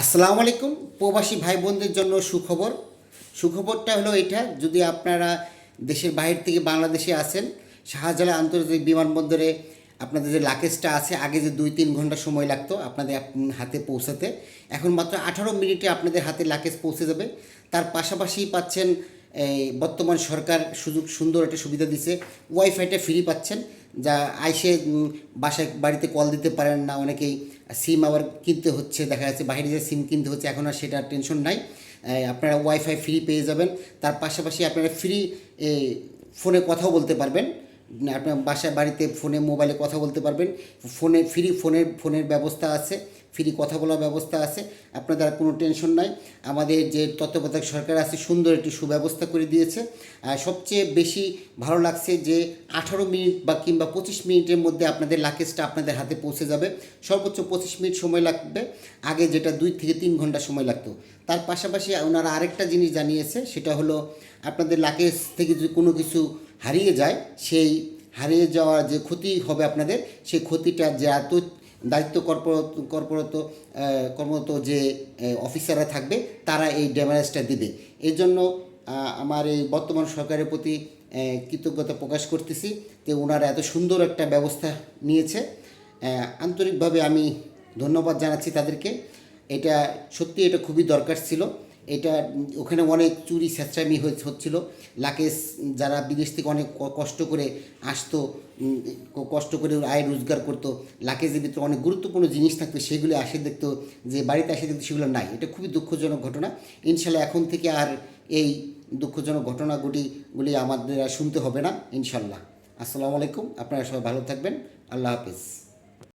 আসসালামু আলাইকুম, প্রবাসী ভাই বোনদের জন্য সুখবর। সুখবরটা হলো এটা, যদি আপনারা দেশের বাইরে থেকে বাংলাদেশে আসেন, শাহজালাল আন্তর্জাতিক বিমানবন্দরে আপনাদের যে লাকেজটা আছে, আগে যে দুই তিন ঘণ্টা সময় লাগতো আপনাদের হাতে পৌঁছাতে, এখন মাত্র আঠারো মিনিটে আপনাদের হাতে লাকেজ পৌঁছে যাবে। তার পাশাপাশি পাচ্ছেন, এই বর্তমান সরকার সুযোগ, সুন্দর একটা সুবিধা দিছে ওয়াইফাইটা ফ্রি পাচ্ছেন, যা আইসে বাসায়, বাড়িতে কল দিতে পারেন না, অনেকেই সিম আবার কিনতে হচ্ছে, দেখা যাচ্ছে বাইরে যে সিম কিনতে হচ্ছে, এখন আর সেটার টেনশন নাই। আপনারা ওয়াইফাই ফ্রি পেয়ে যাবেন। তার পাশাপাশি আপনারা ফ্রি ফোনে কথাও বলতে পারবেন। আপনার বাসায়, বাড়িতে ফোনে মোবাইলে কথা বলতে পারবেন। ফোনে ফ্রি ফোনের ফোনের ব্যবস্থা আছে ফ্রি কথা বলার ব্যবস্থা আছে, আপনাদের কোনো টেনশন নাই। আমাদের যে তত্ত্বাবধায়ক সরকার আছে, সুন্দর একটি সুব্যবস্থা করে দিয়েছে। আর সবচেয়ে বেশি ভালো লাগছে যে আঠারো মিনিট বা কিংবা পঁচিশ মিনিটের মধ্যে আপনাদের লাকেজটা আপনাদের হাতে পৌঁছে যাবে। সর্বোচ্চ পঁচিশ মিনিট সময় লাগবে। আগে যেটা দুই থেকে তিন ঘণ্টা সময় লাগতো। তার পাশাপাশি ওনারা আরেকটা জিনিস জানিয়েছে, সেটা হলো আপনাদের লাকেজ থেকে যদি কোনো কিছু হারিয়ে যায়, সেই হারিয়ে যাওয়ার যে ক্ষতি হবে আপনাদের, সেই ক্ষতিটা যে এত দায়িত্ব কর্পরত কর্পরত কর্মরত যে অফিসাররা থাকবে, তারা এই ড্যামেজটা দেবে। এই জন্য আমার এই বর্তমান সরকারের প্রতি কৃতজ্ঞতা প্রকাশ করতেছি যে ওনারা এত সুন্দর একটা ব্যবস্থা নিয়েছে। আন্তরিকভাবে আমি ধন্যবাদ জানাচ্ছি তাদেরকে। এটা সত্যি এটা খুবই দরকার ছিল। এটা ওখানে অনেক চুরি স্যাঁচড়ামি হয়ে- হচ্ছিল। লাকেশ যারা বিদেশ থেকে অনেক কষ্ট করে আসতো কষ্ট করে আয় রোজগার করতো লাকেজের ভিতরে অনেক গুরুত্বপূর্ণ জিনিস থাকতো, সেগুলো আসে দেখতো যে বাড়িতে আসে দেখতো, সেগুলো নাই। এটা খুবই দুঃখজনক ঘটনা। ইনশাল্লাহ এখন থেকে আর এই দুঃখজনক ঘটনাগুলিগুলি আমাদের আর শুনতে হবে না, ইনশাল্লাহ। আসসালামু আলাইকুম, আপনারা সবাই ভালো থাকবেন। আল্লাহ হাফিজ।